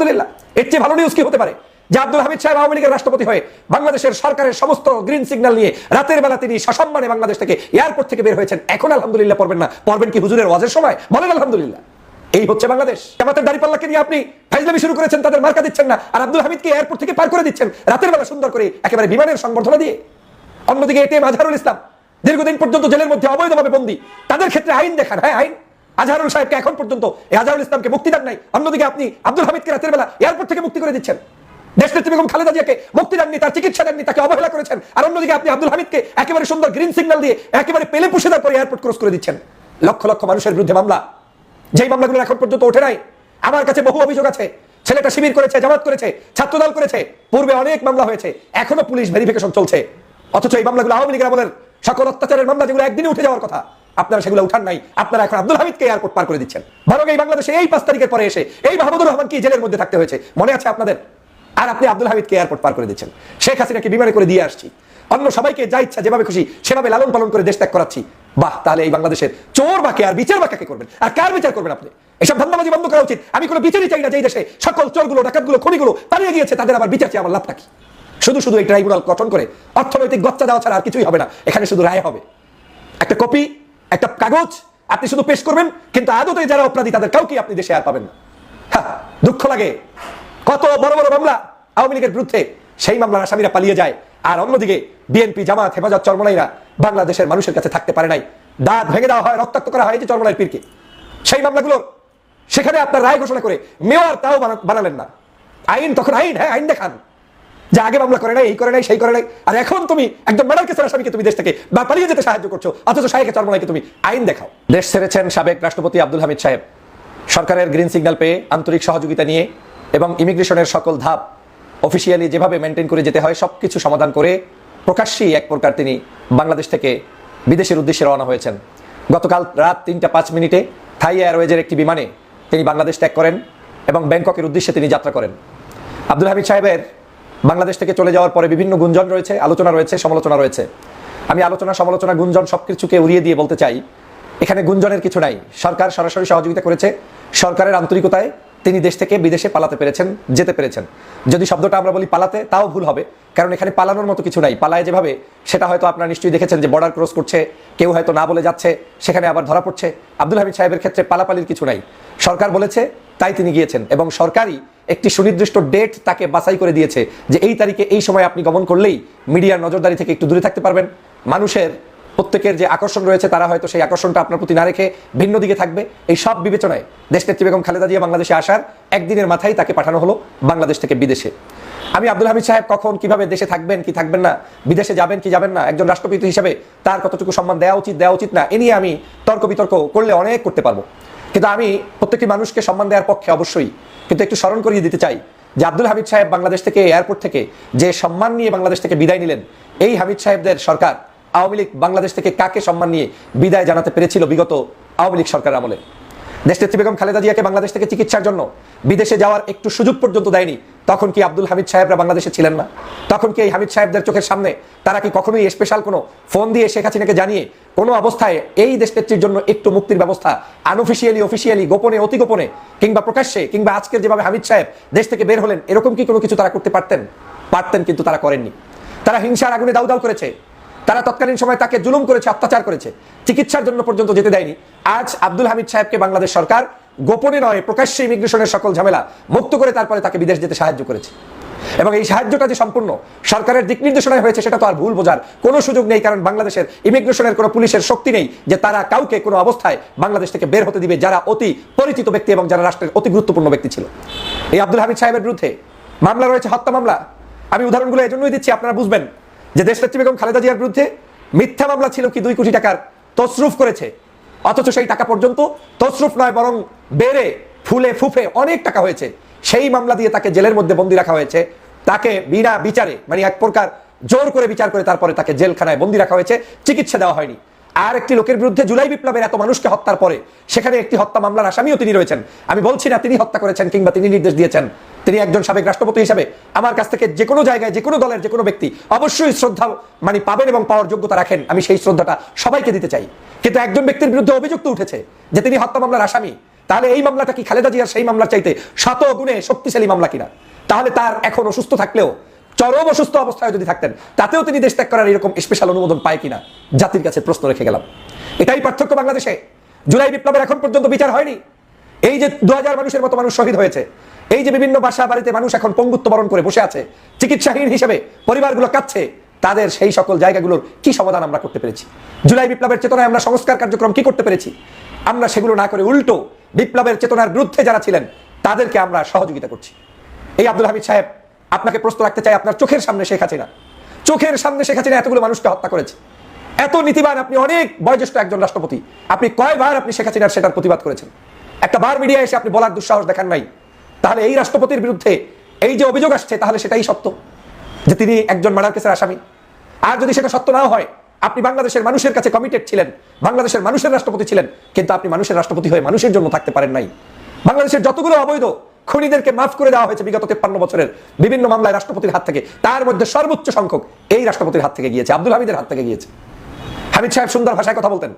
আলহামদুলিল্লাহ, এর চেয়ে ভালো নিউজ কি হতে পারে? যে আব্দুল হামিদ সাহেব আওয়ামী লীগের রাষ্ট্রপতি হয়ে বাংলাদেশের সরকারের সমস্ত গ্রিন সিগন্যাল নিয়ে রাতের বেলা তিনি সসম্মানে বাংলাদেশ থেকে এয়ারপোর্ট থেকে বের হয়েছেন। এখন আলহামদুলিল্লাহ পড়বেন না। পড়বেন কি হুজুরের ওয়াজের সময়? বলেন আলহামদুলিল্লাহ। এই হচ্ছে বাংলাদেশ। জামাতের দাঁড়িপাল্লাকে নিয়ে আপনি ফাইজলামি শুরু করেছেন, তাদের মার্কা দিচ্ছেন না। আর আব্দুল হামিদকে এয়ারপোর্ট থেকে পার করে দিচ্ছেন রাতের বেলা সুন্দর করে একেবারে বিমানের সংবর্ধনা দিয়ে। অন্যদিকে এটিএম আজহারুল ইসলাম দীর্ঘদিন পর্যন্ত জেলের মধ্যে অবৈধভাবে বন্দী। তাদের ক্ষেত্রে আইন দেখান। হ্যাঁ আইন। আজহারুল সাহেবকে এখন পর্যন্ত আজহারুল ইসলামকে মুক্তি দেন নাই। অন্যদিকে আপনি আব্দুল হামিদকে রাতের বেলা এয়ারপোর্ট থেকে মুক্তি করে দিচ্ছেন। বেগম খালেদা জিয়াকে মুক্তি দেননি, তার চিকিৎসা দেননি, তাকে অবহেলা করেছেন। আর অন্যদিকে আপনি আব্দুল হামিদকে একেবারে সুন্দর গ্রিন সিগন্যাল দিয়ে একেবারে পেলে পুষে এয়ারপোর্ট ক্রস করে দিচ্ছেন। লক্ষ লক্ষ মানুষের বিরুদ্ধে মামলা। যেই মামলাগুলো এখন পর্যন্ত ওঠে নাই, আমার কাছে বহু অভিযোগ আছে। ছেলেটা শিবির করেছে, জামাত করেছে, ছাত্রদল করেছে, পূর্বে অনেক মামলা হয়েছে, এখনও পুলিশ ভেরিফিকেশন চলছে। অথচ এই মামলাগুলো আওয়ামী লীগের আমলের সকল অত্যাচারের মামলা যেগুলো একদিনে উঠে যাওয়ার কথা আপনারা সেগুলো উঠান নাই। আপনারা এখন আব্দুল হামিদকে এয়ারপোর্ট পার করে দিচ্ছেন। বরং এই বাংলাদেশে এই পাঁচ তারিখের পরে এসে, এই মাহমুদুর রহমানকে জেলের মধ্যে থাকতে হয়েছে? মনে আছে আপনাদের? আর আপনি আব্দুল হামিদকে এয়ারপোর্ট পার করে দিচ্ছেন। শেখ হাসিনাকে বিমানে করে দিয়ে আসছি। অন্য সবাইকে যা ইচ্ছা, যেভাবে খুশি, সেভাবে লালন পালন করে দেশ ত্যাগ করাচ্ছি। বাহ, তাহলে এই বাংলাদেশের চোর বাকে আর বিচার বাকাকে করবেন? আর কার বিচার করবেন আপনি? এসব ধান্দাবাজি বন্ধ করা উচিত। আমি কোনো বিচারই চাই না যে দেশে সকল চোরগুলো, ডাকাতগুলো, খনিগুলো পালিয়ে গিয়েছে, তাদের আবার বিচার চাই, আমার লাভটা কি? শুধু শুধু এই ট্রাইব্যুনাল গঠন করে অর্থনৈতিক গচ্চা দেওয়া ছাড়া আর কিছুই হবে না। এখানে শুধু রায় হবে। একটা কপি একটা কাগজ আপনি শুধু পেশ করবেন কিন্তু আদতে যারা অপরাধী তাদের কাউকে আপনি দেশে আর পাবেন না। হ্যাঁ, দুঃখ লাগে। কত বড় বড় মামলা আওয়ামী লীগের বিরুদ্ধে সেই মামলার আসামিরা পালিয়ে যায়। আর অন্যদিকে বিএনপি জামাত হেফাজত চরমনাইরা বাংলাদেশের মানুষের কাছে থাকতে পারে নাই। দাঁত ভেঙে দেওয়া হয় রক্তাক্ত করা হয় যে চরমনাইয়ের পীরকে। সেই মামলাগুলো সেখানে আপনার রায় ঘোষণা করে মেয়র তাও বানা- বানালেন না। আইন তখন আইন হ্যাঁ আইন দেখান। যে আগে মামলা করে নাই, এই করে নাই, সেই করে নাই। আর এখন তুমি একদম মার্ডার কেসের আসামিকে তুমি দেশ থেকে বা পালিয়ে যেতে সাহায্য করছ, অথচ শাহেকে চরমনাইকে তুমি আইন দেখাও। দেশ ছেড়েছেন সাবেক রাষ্ট্রপতি আব্দুল হামিদ সাহেব। সরকারের গ্রিন সিগন্যাল পেয়ে আন্তরিক সহযোগিতা নিয়ে এবং ইমিগ্রেশনের সকল ধাপ অফিসিয়ালি যেভাবে মেনটেন করে যেতে হয় সব কিছু সমাধান করে প্রকাশ্যেই এক প্রকার তিনি বাংলাদেশ থেকে বিদেশের উদ্দেশ্যে রওনা হয়েছেন। গতকাল রাত তিনটা পাঁচ মিনিটে থাই এয়ারওয়েজের একটি বিমানে তিনি বাংলাদেশ ত্যাগ করেন এবং ব্যাংককের উদ্দেশ্যে তিনি যাত্রা করেন। আব্দুল হামিদ সাহেবের বাংলাদেশ থেকে চলে যাওয়ার পরে বিভিন্ন গুঞ্জন রয়েছে, আলোচনা রয়েছে, সমালোচনা রয়েছে। আমি আলোচনা, সমালোচনা, গুঞ্জন সব কিছুকে উড়িয়ে দিয়ে বলতে চাই, এখানে গুঞ্জনের কিছু নাই। সরকার সরাসরি সহযোগিতা করেছে, সরকারের আন্তরিকতায় তিনি দেশ থেকে বিদেশে পালাতে পেরেছেন, যেতে পেরেছেন। যদি শব্দটা আমরা বলি পালাতে, তাও ভুল হবে। কারণ এখানে পালানোর মতো কিছু নাই। পালায় যেভাবে, সেটা হয়তো আপনারা নিশ্চয়ই দেখেছেন যে বর্ডার ক্রস করছে, কেউ হয়তো না বলে যাচ্ছে, সেখানে আবার ধরা পড়ছে। আব্দুল হামিদ সাহেবের ক্ষেত্রে পালাপালির কিছু নাই। সরকার বলেছে, তাই তিনি গিয়েছেন এবং সরকারই একটি সুনির্দিষ্ট ডেট তাকে বাছাই করে দিয়েছে যে এই তারিখে এই সময় আপনি গমন করলেই মিডিয়ার নজরদারি থেকে একটু দূরে থাকতে পারবেন। মানুষের প্রত্যেকের যে আকর্ষণ রয়েছে, তারা হয়তো সেই আকর্ষণটা আপনার প্রতি না রেখে ভিন্ন দিকে থাকবে। এই সব বিবেচনায় দেশনেত্রী বেগম খালেদা জিয়া বাংলাদেশে আসার একদিনের মাথায় তাকে পাঠানো হলো বাংলাদেশ থেকে বিদেশে। আমি আব্দুল হামিদ সাহেব কখন, কীভাবে দেশে থাকবেন, কি থাকবেন না, বিদেশে যাবেন, কি যাবেন না, একজন রাষ্ট্রপতি হিসেবে তার কতটুকু সম্মান দেওয়া উচিত দেওয়া উচিত না, এ নিয়ে আমি তর্ক বিতর্ক করলে অনেক করতে পারব। কিন্তু আমি প্রত্যেকটি মানুষকে সম্মান দেওয়ার পক্ষে অবশ্যই, কিন্তু একটু স্মরণ করিয়ে দিতে চাই যে আব্দুল হামিদ সাহেব বাংলাদেশ থেকে এয়ারপোর্ট থেকে যে সম্মান নিয়ে বাংলাদেশ থেকে বিদায় নিলেন, এই হামিদ সাহেবদের সরকার আওয়ামী লীগ বাংলাদেশ থেকে কাকে সম্মান নিয়ে বিদায় জানাতে পেরেছিল বিগত আওয়ামী লীগ সরকার আমলে? দেশনেত্রী বেগম খালেদা জিয়াকে বাংলাদেশ থেকে চিকিৎসার জন্য বিদেশে যাওয়ার একটু সুযোগ পর্যন্ত দেয়নি, তখন কি আব্দুল হামিদ সাহেবরা বাংলাদেশে ছিলেন না? তখন কি এই হামিদ সাহেবদের চোখের সামনে তারা কি কখনোই স্পেশাল কোনো ফোন দিয়ে শেখ হাসিনাকে জানিয়ে কোনো অবস্থায় এই দেশনেত্রীর জন্য একটু মুক্তির ব্যবস্থা আনঅফিসিয়ালি অফিসিয়ালি গোপনে, অতি গোপনে, কিংবা প্রকাশ্যে, কিংবা আজকের যেভাবে হামিদ সাহেব দেশ থেকে বের হলেন, এরকম কি কোনো কিছু তারা করতে পারতেন? পারতেন কিন্তু তারা করেননি। তারা হিংসার আগুনে দাউ দাউ করেছে। তারা তৎকালীন সময় তাকে জুলুম করেছে, অত্যাচার করেছে। চিকিৎসার জন্য পর্যন্ত যেতে দেয়নি। আজ আব্দুল হামিদ সাহেবকে বাংলাদেশ সরকার গোপনে নয়, প্রকাশ্যে ইমিগ্রেশনের সকল ঝামেলা মুক্ত করে তারপরে তাকে বিদেশ যেতে সাহায্য করেছে। এবং এই সাহায্যটা যে সম্পূর্ণ, সরকারের দিক নির্দেশনায় হয়েছে, সেটা তো আর ভুল বোঝার কোনো সুযোগ নেই, কারণ বাংলাদেশের ইমিগ্রেশনের কোনো পুলিশের শক্তি নেই যে তারা কাউকে কোনো অবস্থায় বাংলাদেশ থেকে বের হতে দিবে, যারা অতি পরিচিত ব্যক্তি এবং যারা রাষ্ট্রের অতি গুরুত্বপূর্ণ ব্যক্তি ছিল। এই আব্দুল হামিদ সাহেবের বিরুদ্ধে মামলা রয়েছে, হত্যা মামলা। আমি উদাহরণগুলো এই জন্যই দিচ্ছি, আপনারা বুঝবেন। যে দেশনেত্রী বেগম খালেদা জিয়ার বিরুদ্ধে মিথ্যা মামলা ছিল কি দুই কোটি টাকার তসরুফ করেছে। অথচ সেই টাকা পর্যন্ত তসরুফ নয়, বরং বেড়ে, ফুলে, ফুফে অনেক টাকা হয়েছে। সেই মামলা দিয়ে তাকে জেলের মধ্যে বন্দি রাখা হয়েছে। তাকে বিনা বিচারে মানে এক প্রকার জোর করে বিচার করে তারপরে তাকে জেলখানায় বন্দি রাখা হয়েছে, চিকিৎসা দেওয়া হয়নি। আর একটি লোকের বিরুদ্ধে জুলাই বিপ্লবের এত মানুষকে হত্যার পরে, সেখানে একটি হত্যা মামলার আসামিও তিনি রয়েছেন। আমি বলছি না তিনি হত্যা করেছেন কিংবা তিনি নির্দেশ দিয়েছেন। তিনি একজন সাবেক রাষ্ট্রপতি হিসাবে আমার কাছ থেকে যে কোনো জায়গায়, যে কোনো দলের, যে কোনো ব্যক্তি অবশ্যই শ্রদ্ধা মানে পাবেন এবং পাওয়ার যোগ্যতা রাখেন। আমি সেই শ্রদ্ধাটা সবাইকে দিতে চাই। কিন্তু একজন ব্যক্তির বিরুদ্ধে অভিযুক্ত উঠেছে যে তিনি হত্যা মামলার আসামি, তাহলে এই মামলাটা কি খালেদা জিয়ার সেই মামলার চাইতে শত গুণে শক্তিশালী মামলা কিনা? তাহলে তার এখন অসুস্থ থাকলেও, চরম অসুস্থ অবস্থায় যদি থাকতেন, তাতেও তিনি দেশ ত্যাগ করার এরকম স্পেশাল অনুমোদন পায় কিনা? জাতির কাছে প্রশ্ন রেখে গেলাম। এটাই পার্থক্য বাংলাদেশে। জুলাই বিপ্লবের এখন পর্যন্ত বিচার হয়নি। এই যে দু হাজার মানুষের মতো মানুষ শহীদ হয়েছে এই যে বিভিন্ন বাসা বাড়িতে মানুষ এখন পঙ্গুত্ব বরণ করে বসে আছে, চিকিৎসাহীন হিসেবে পরিবারগুলো কাচ্ছে তাদের সেই সকল জায়গাগুলোর কি সমাধান আমরা করতে পেরেছি? জুলাই বিপ্লবের চেতনায় আমরা সংস্কার কার্যক্রম কি করতে পেরেছি? আমরা সেগুলো না করে উল্টো বিপ্লবের চেতনার বিরুদ্ধে যারা ছিলেন, তাদেরকে আমরা সহযোগিতা করছি। এই আব্দুল হামিদ সাহেব, আপনাকে প্রশ্ন রাখতে চাই, আপনার চোখের সামনে শেখ হাসিনা। চোখের সামনে শেখ হাসিনা এতগুলো মানুষকে হত্যা করেছে। এত নীতিবান আপনি অনেক বয়োজ্যেষ্ঠ একজন রাষ্ট্রপতি। আপনি কয়বার আপনি শেখ হাসিনার সেটার প্রতিবাদ করেছেন? একটা বার মিডিয়া এসে আপনি বলার দুঃসাহস দেখান নাই। তাহলে এই রাষ্ট্রপতির বিরুদ্ধে এই যে অভিযোগ আসছে, তাহলে সেটাই সত্য যে তিনি একজন মার্ডার কেসের আসামি। আর যদি সেটা সত্য নাও হয়, আপনি বাংলাদেশের মানুষের কাছে কমিটেড ছিলেন, বাংলাদেশের মানুষের রাষ্ট্রপতি ছিলেন, কিন্তু আপনি মানুষের রাষ্ট্রপতি হয়ে মানুষের জন্য থাকতে পারেন নাই। বাংলাদেশের যতগুলো অবৈধ খুনিদেরকে মাফ করে দেওয়া হয়েছে বিগত তেপ্পান্ন বছরের বিভিন্ন মামলায় রাষ্ট্রপতির হাত থেকে, তার মধ্যে সর্বোচ্চ সংখ্যক এই রাষ্ট্রপতির হাত থেকে গিয়েছে, আব্দুল হামিদের হাত থেকে গিয়েছে। হামিদ সাহেব সুন্দর ভাষায় কথা বলতেন।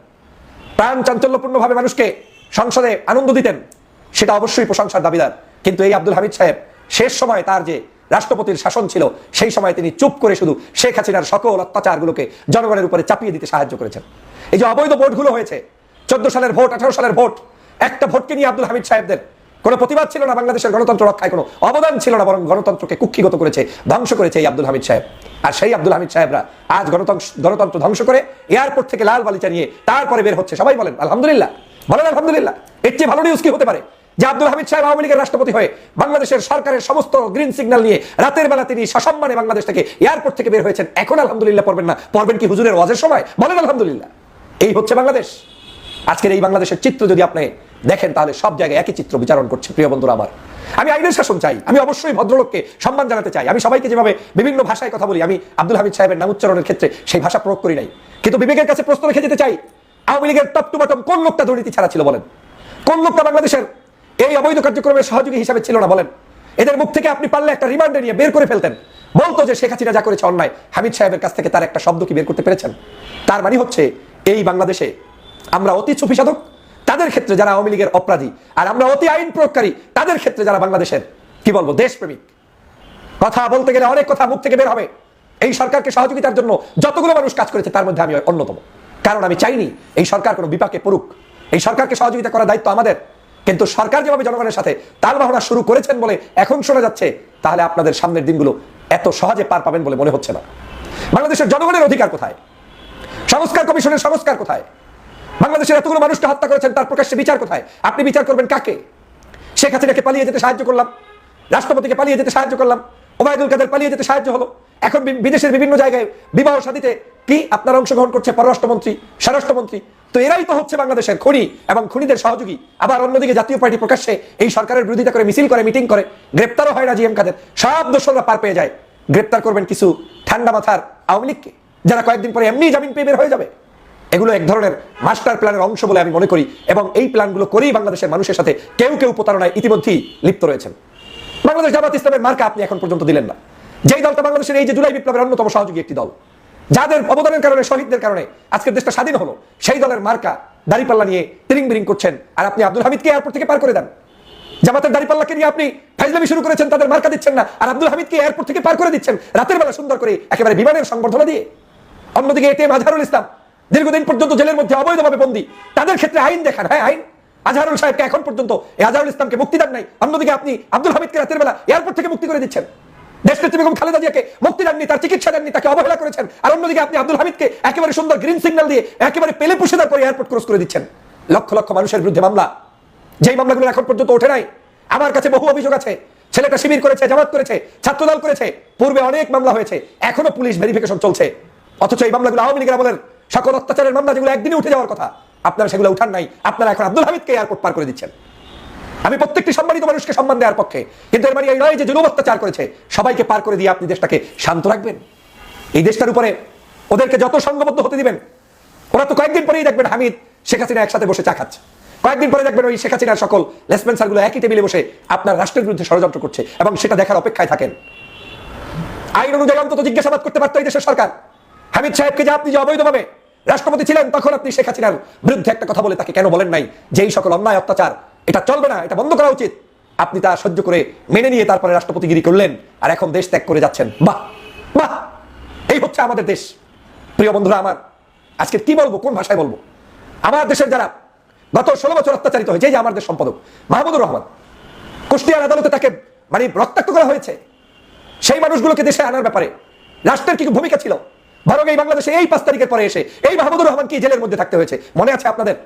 প্রাণ চাঞ্চল্যপূর্ণভাবে মানুষকে সংসদে আনন্দ দিতেন, সেটা অবশ্যই প্রশংসার দাবিদার। কিন্তু এই আব্দুল হামিদ সাহেব, শেষ সময় তার যে রাষ্ট্রপতির শাসন ছিল, সেই সময় তিনি চুপ করে শুধু শেখ হাসিনার সকল অত্যাচারগুলোকে জনগণের উপরে চাপিয়ে দিতে সাহায্য করেছেন। এই যে অবৈধ ভোটগুলো হয়েছে, চোদ্দ সালের ভোট, আঠারো সালের ভোট, একটা ভোটকে নিয়ে আব্দুল হামিদ সাহেবদের কোনো প্রতিবাদ ছিল না, বাংলাদেশের গণতন্ত্র রক্ষায় কোনো অবদান ছিল না, বরং গণতন্ত্রকে কুক্ষিগত করেছে, ধ্বংস করেছে এই আব্দুল হামিদ সাহেব। আর সেই আব্দুল হামিদ সাহেবরা আজ গণতন্ত্র গণতন্ত্র ধ্বংস করে এয়ারপোর্ট থেকে লাল বালিচা নিয়ে তারপরে বের হচ্ছে। সবাই বলেন, আলহামদুলিল্লাহ। বলেন, আলহামদুলিল্লাহ। এর চেয়ে ভালো নিউজ কি হতে পারে? যে আব্দুল হামিদ সাহেব আওয়ামী লীগের রাষ্ট্রপতি হয়ে বাংলাদেশের সরকারের সমস্ত গ্রিন সিগন্যাল নিয়ে রাতের বেলা তিনি সসম্মানে বাংলাদেশ থেকে এয়ারপোর্ট থেকে বের হয়েছেন। এখন আলহামদুলিল্লাহ পড়বেন না। পড়বেন কি হুজুরের ওয়াজের সময়? বলেন আলহামদুলিল্লাহ। এই হচ্ছে বাংলাদেশ। আজকের এই বাংলাদেশের চিত্র যদি আপনি দেখেন, তাহলে সব জায়গায় একই চিত্র বিচারণ করছে, প্রিয় বন্ধুরা আমার। আমি আইনের শাসন চাই। আমি অবশ্যই ভদ্রলোককে সম্মান জানাতে চাই। আমি সবাইকে যেভাবে বিভিন্ন ভাষায় কথা বলি, আমি আব্দুল হামিদ সাহেবের নাম উচ্চারণের ক্ষেত্রে সেই ভাষা প্রয়োগ করি নাই। কিন্তু বিবেকের কাছে প্রশ্ন রেখে যেতে চাই, আওয়ামী লীগের টপ টু বটম কোন লোকটা দুর্নীতি ছাড়া ছিল বলেন? কোন লোকটা বাংলাদেশের এই অবৈধ কার্যক্রমের সহযোগী হিসাবে ছিল না, বলেন। এদের মুখ থেকে আপনি পারলে একটা রিমান্ডে নিয়ে বের করে ফেলতেন। বলতো যে শেখ হাসিনা যা করেছে অন্যায়। হামিদ সাহেবের কাছ থেকে তার একটা শব্দ কি বের করতে পেরেছেন? তার মানে হচ্ছে, এই বাংলাদেশে আমরা অতি সুফি সাধক তাদের ক্ষেত্রে যারা আওয়ামী লীগের অপরাধী, আর আমরা অতি আইন প্রয়োগকারী, তাদের ক্ষেত্রে যারা বাংলাদেশের, কি বলব, দেশপ্রেমিক। কথা বলতে গেলে অনেক কথা মুখ থেকে বের হবে। এই সরকারকে সহযোগিতার জন্য যতগুলো মানুষ কাজ করেছে, তার মধ্যে আমি অন্যতম। কারণ আমি চাইনি এই সরকার কোনো বিপাকে পড়ুক। এই সরকারকে সহযোগিতা করার দায়িত্ব আমাদের। কিন্তু সরকার যেভাবে জনগণের সাথে তাল বাহনা শুরু করেছেন বলে এখন শোনা যাচ্ছে, তাহলে আপনাদের সামনের দিনগুলো এত সহজে পার পাবেন বলে মনে হচ্ছে না। বাংলাদেশের জনগণের অধিকার কোথায়? সংস্কার কমিশনের সংস্কার কোথায়? বাংলাদেশের এতগুলো মানুষকে হত্যা করেছেন, তার প্রকাশ্যে বিচার কোথায়? আপনি বিচার করবেন কাকে? শেখ হাসিনাকে পালিয়ে যেতে সাহায্য করলাম, রাষ্ট্রপতিকে পালিয়ে যেতে সাহায্য করলাম, ওবায়দুল কাদের পালিয়ে যেতে সাহায্য হলো এখন বিদেশের বিভিন্ন জায়গায় বিবাহ সাদিতে কি আপনার অংশগ্রহণ করছে পররাষ্ট্রমন্ত্রী, স্বরাষ্ট্রমন্ত্রী? তো এরাই তো হচ্ছে বাংলাদেশের খনি এবং খুনিদের সহযোগী। আবার অন্যদিকে জাতীয় পার্টি প্রকাশ্যে এই সরকারের বিরোধিতা করে, মিছিল করে, মিটিং করে, গ্রেপ্তারও হয় না জিএম কাদের। সব দোষরা পার পেয়ে যায়। গ্রেপ্তার করবেন কিছু ঠান্ডা মাথার আওয়ামী লীগকে, যারা কয়েকদিন পরে এমনি জামিন পেয়ে বের হয়ে যাবে। এগুলো এক ধরনের মাস্টার প্ল্যানের অংশ বলে আমি মনে করি এবং এই প্ল্যানগুলো করেই বাংলাদেশের মানুষের সাথে কেউ কেউ প্রতারণায় ইতিমধ্যেই লিপ্ত রয়েছেন। বাংলাদেশ জামাত ইসলামের মার্কা আপনি এখন পর্যন্ত দিলেন না। যেই দলটা বাংলাদেশের এই যে জুলাই বিপ্লবের অন্যতম সহযোগী একটি দল, যাদের অবদানের কারণে, শহীদদের কারণে আজকের দেশটা স্বাধীন হলো, সেই দলের মার্কা দাড়িপাল্লা নিয়ে তিরিং বিরিং করছেন। আর আপনি আব্দুল হামিদকে এয়ারপোর্ট থেকে পার করে দেন। জামাতের দাড়িপাল্লাকে নিয়ে আপনি ফাইজলামি শুরু করেছেন, তাদের মার্কা দিচ্ছেন না। আর আব্দুল হামিদকে এয়ারপোর্ট থেকে পার করে দিচ্ছেন, রাতের বেলা সুন্দর করে একেবারে বিমানের সংবর্ধনা দিয়ে। অন্যদিকে এটিএম আজহারুল ইসলাম, দীর্ঘদিন পর্যন্ত জেলের মধ্যে অবৈধভাবে বন্দী। তাদের ক্ষেত্রে আইন দেখান হ্যাঁ আইন। আজহারুল সাহেবকে এখন পর্যন্ত এই আজহারুল ইসলামকে মুক্তি দেন নাই। অন্যদিকে আপনি আব্দুল হামিদকে রাতের বেলা এয়ারপোর্ট থেকে মুক্তি করে দিচ্ছেন। দেশনেত্রী বেগম খালেদা জিয়াকে মুক্তি দেননি, তার চিকিৎসা দেননি, তাকে অবহেলা করেছেন। আর অন্যদিকে আপনি আব্দুল হামিদকে একেবারে সুন্দর গ্রিন সিগন্যাল দিয়ে একেবারে পেলে পুষে এয়ারপোর্ট ক্রস করে দিচ্ছেন। লক্ষ লক্ষ মানুষের বিরুদ্ধে মামলা। যেই মামলাগুলো এখন পর্যন্ত ওঠে নাই, আমার কাছে বহু অভিযোগ আছে। ছেলেটা শিবির করেছে, জামাত করেছে, ছাত্রদল করেছে, পূর্বে অনেক মামলা হয়েছে, এখনও পুলিশ ভেরিফিকেশন চলছে। অথচ এই মামলাগুলো আওয়ামী লীগের আমলের সকল অত্যাচারের মামলা যেগুলো একদিনে উঠে যাওয়ার কথা। আপনারা সেগুলো উঠান নাই, আপনারা এখন আব্দুল হামিদকে এয়ারপোর্ট পার করে দিচ্ছেন। আমি প্রত্যেকটি সম্মানিত মানুষকে সম্মান দেওয়ার পক্ষে। কিন্তু এর মানে এই নয় যে জুলুম অত্যাচার করেছে। সবাইকে পার করে দিয়ে আপনি দেশটাকে শান্ত রাখবেন। এই দেশটার উপরে ওদেরকে যত সংঘবদ্ধ হতে দিবেন, ওরা তো কয়েকদিন পরেই দেখবেন হামিদ, শেখ হাসিনা একসাথে বসে চা খাচ্ছে। কয়েকদিন পরে দেখবেন ওই শেখ হাসিনার সকল লেসপেন্সারগুলো একই টেবিলে বসে আপনার রাষ্ট্রের বিরুদ্ধে ষড়যন্ত্র করছে এবং সেটা দেখার অপেক্ষায় থাকেন। আইন অনুযায়ী অন্তত জিজ্ঞাসাবাদ করতে পারতো এই দেশের সরকার। হামিদ সাহেবকে যে আপনি যে অবৈধভাবে রাষ্ট্রপতি ছিলেন, তখন আপনি শেখ হাসিনার বিরুদ্ধে একটা কথা বলে তাকে কেন বলেন নাই যে এই সকল অন্যায় অত্যাচার এটা চলবে না, এটা বন্ধ করা উচিত। আপনি তা সহ্য করে মেনে নিয়ে তারপরে রাষ্ট্রপতিগিরি করলেন আর এখন দেশ ত্যাগ করে যাচ্ছেন। বাহ বাহ, এই হচ্ছে আমাদের দেশ। প্রিয় বন্ধুরা আমার, আজকে কি বলব, কোন ভাষায় বলব? আমার দেশের যারা গত ষোলো বছর অত্যাচারিত হয়েছে যে আমার দেশ সম্পাদক, মাহমুদুর রহমান, কুষ্টিয়ার আদালতে তাকে মানে রক্তাক্ত করা হয়েছে। সেই মানুষগুলোকে দেশে আনার ব্যাপারে রাষ্ট্রের কি ভূমিকা ছিল? বরং এই বাংলাদেশে এই পাঁচ তারিখের পরে এসে এই মাহমুদুর রহমানকে জেলের মধ্যে থাকতে হয়েছে? মনে আছে আপনাদের?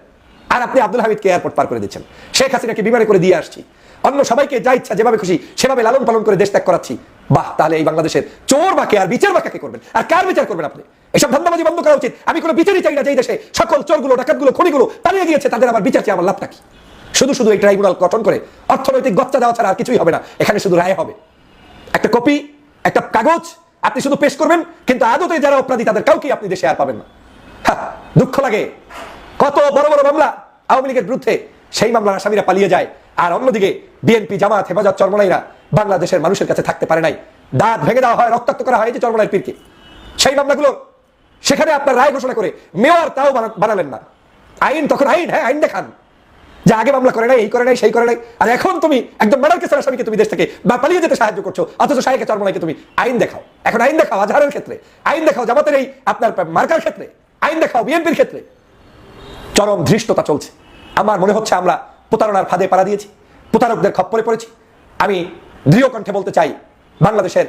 আর আপনি আব্দুল হামিদকে এয়ারপোর্ট পার করে দিচ্ছেন। শেখ হাসিনাকে বিমানে করে দিয়ে আসছি। অন্য সবাইকে যা ইচ্ছা, যেভাবে খুশি, সেভাবে লালন পালন করে দেশ ত্যাগ করাচ্ছি। বাহ, তাহলে এই বাংলাদেশের চোর বা কে আর বিচার বা করবেন? আর কার বিচার করবেন আপনি? এসব ধান্দাবাজি বন্ধ করা উচিত। আমি কোনো বিচারই চাই না যেই দেশে সকল চোরগুলো, ডাকাতগুলো, খনিগুলো পালিয়ে গিয়েছে, তাদের আবার বিচার চাই আমার লাভটা কি? শুধু শুধু এই ট্রাইব্যুনাল গঠন করে অর্থনৈতিক গচ্চা দেওয়া ছাড়া আর কিছুই হবে না। এখানে শুধু রায় হবে। একটা কপি একটা কাগজ, আপনি শুধু পেশ করবেন, কিন্তু আদতে যারা অপরাধী, তাদের কাউকে আপনি দেশে আর পাবেন না। দুঃখ লাগে। কত বড় বড় মামলা আওয়ামী লীগের বিরুদ্ধে, সেই মামলার আসামিরা পালিয়ে যায়। আর অন্যদিকে, বিএনপি জামাত হেফাজত চরমনাইরা বাংলাদেশের মানুষের কাছে থাকতে পারে নাই। দাঁত ভেঙে দেওয়া হয়, রক্তাক্ত করা হয় যে চরমনাইয়ের পীরকে। সেই মামলাগুলো সেখানে আপনার রায় ঘোষণা করে মেয়র তাও বানালেন না। আইন তখন আইন হ্যাঁ আইন দেখান। যে আগে মামলা করে নাই, এই করে নাই, সেই করে নাই। আর এখন তুমি একদম মার্ডার কেসের আসামিকে তুমি দেশ থেকে বা পালিয়ে যেতে সাহায্য করছ, অথচ শাহেকে চরমনাইকে তুমি আইন দেখাও। এখন আইন দেখাও আজহারের ক্ষেত্রে। আইন দেখাও জামাতের এই আপনার মার্কার ক্ষেত্রে। আইন দেখাও বিএনপির ক্ষেত্রে। চরম ধৃষ্টতা চলছে। আমার মনে হচ্ছে আমরা প্রতারণার ফাঁদে পাড়া দিয়েছি, প্রতারকদের খপ্পরে পড়েছি। আমি দৃঢ় কণ্ঠে বলতে চাই, বাংলাদেশের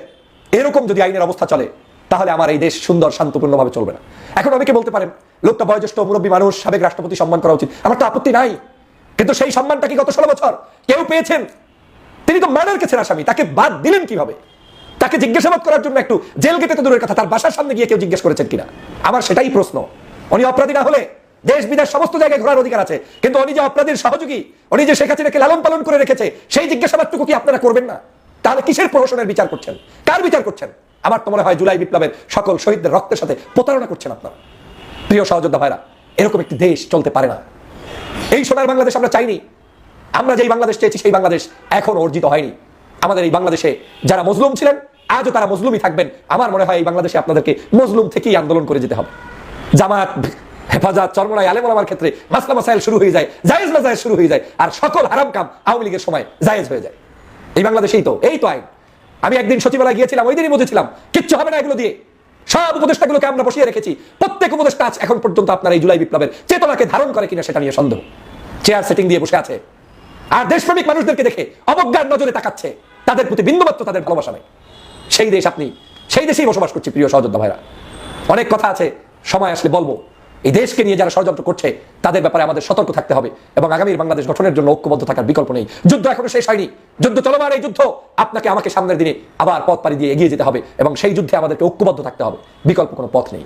এরকম যদি আইনের অবস্থা চলে, তাহলে আমার এই দেশ সুন্দর, শান্তপূর্ণভাবে চলবে না। এখন অনেকে বলতে পারেন, লোকটা বয়োজ্যেষ্ঠ, মুরব্বী মানুষ, সাবেক রাষ্ট্রপতি সম্মান করা উচিত। আমার তো আপত্তি নাই। কিন্তু সেই সম্মানটা কি গত ষোলো বছর কেউ পেয়েছেন? তিনি তো মার্ডার কেছেন আসামি, তাকে বাদ দিলেন কীভাবে? তাকে জিজ্ঞাসাবাদ করার জন্য একটু জেল গেটে তো দূরের কথা, তার বাসার সামনে গিয়ে কেউ জিজ্ঞেস করেছেন কিনা? আমার সেটাই প্রশ্ন। উনি অপরাধী না হলে দেশ বিদেশ সমস্ত জায়গায় ঘোরার অধিকার আছে। কিন্তু উনি যে অপরাধীর সহযোগী উনি যে শেখ হাসিনাকে লালন পালন করে রেখেছে, সেই জিজ্ঞাসাবাদটুকু কি আপনারা করবেন না? তাহলে কিসের প্রহসনের বিচার করছেন? কার বিচার করছেন? আমার তো মনে হয় জুলাই বিপ্লবের সকল শহীদদের রক্তের সাথে প্রতারণা করছেন আপনারা। প্রিয় সহযোদ্ধা ভাইরা, এরকম একটি দেশ চলতে পারে না। এই সোনার বাংলাদেশ আমরা চাইনি। আমরা যেই বাংলাদেশ চেয়েছি, সেই বাংলাদেশ এখন অর্জিত হয়নি। আমাদের এই বাংলাদেশে যারা মজলুম ছিলেন, আজও তারা মজলুমই থাকবেন। আমার মনে হয় এই বাংলাদেশে আপনাদেরকে মজলুম থেকেই আন্দোলন করে যেতে হবে। জামাত হেফাজত, চরমনাই আলেম আমার ক্ষেত্রে মাসলা মাসাইল শুরু হয়ে যায়, জায়েজ মাসাইল শুরু হয়ে যায়, আর সকল হারাম কাম আওয়ামী লীগের সময় জায়েজ হয়ে যায়। এই বাংলাদেশেই তো, এই তো আইন। আমি একদিন সচিবালয় গিয়েছিলাম, ওই দিনই বুঝেছিলাম কিচ্ছু হবে না এগুলো দিয়ে। সব উপদেষ্টাগুলোকে আমরা বসিয়ে রেখেছি। প্রত্যেক উপদেষ্টা আজ এখন পর্যন্ত আপনার এই জুলাই বিপ্লবের চেতনাকে ধারণ করে কিনা সেটা নিয়ে সন্দেহ। চেয়ার সেটিং দিয়ে বসে আছে। আর দেশপ্রেমিক মানুষদেরকে দেখে অবজ্ঞার নজরে তাকাচ্ছে। তাদের প্রতি বিন্দুমাত্র তাদের ভালোবাসা নেই। সেই দেশ আপনি, সেই দেশেই বসবাস করছি, প্রিয় সহযোদ্ধা ভাইরা। অনেক কথা আছে, সময় আসলে বলব। এই দেশকে নিয়ে যারা ষড়যন্ত্র করছে, তাদের ব্যাপারে আমাদের সতর্ক থাকতে হবে এবং আগামীর বাংলাদেশ গঠনের জন্য ঐক্যবদ্ধ থাকার বিকল্প নেই। যুদ্ধ এখনও শেষ হয়নি। যুদ্ধ চলমান এই যুদ্ধ আপনাকে আমাকে সামনের দিনে আবার পথ পাড়ি দিয়ে এগিয়ে যেতে হবে এবং সেই যুদ্ধে আমাদেরকে ঐক্যবদ্ধ থাকতে হবে। বিকল্প কোনো পথ নেই।